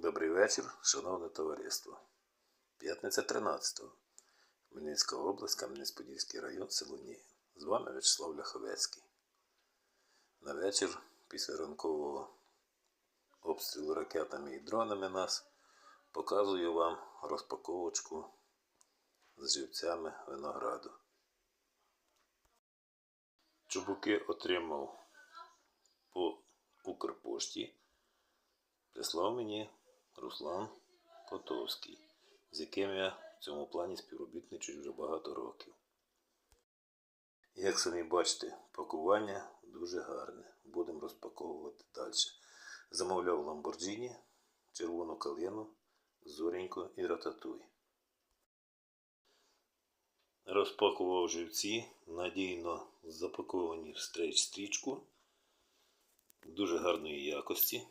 Добрий вечір, шановне товариство. П'ятниця 13-го. Хмельницька область, Кам'янець-Подільський район, село Ніги. З вами Вячеслав Ляховецький. На вечір, після ранкового обстрілу ракетами і дронами нас, показую вам розпаковочку з живцями винограду. Чубуки отримав по Укрпошті. Прислав мені Руслан Котовський, з яким я в цьому плані співробітничаю вже багато років. Як самі бачите, пакування дуже гарне. Будемо розпаковувати далі. Замовляв Lamborghini, червону калину, зоренько і рататуй. Розпакував живці, надійно запаковані в стрейч стрічку дуже гарної якості.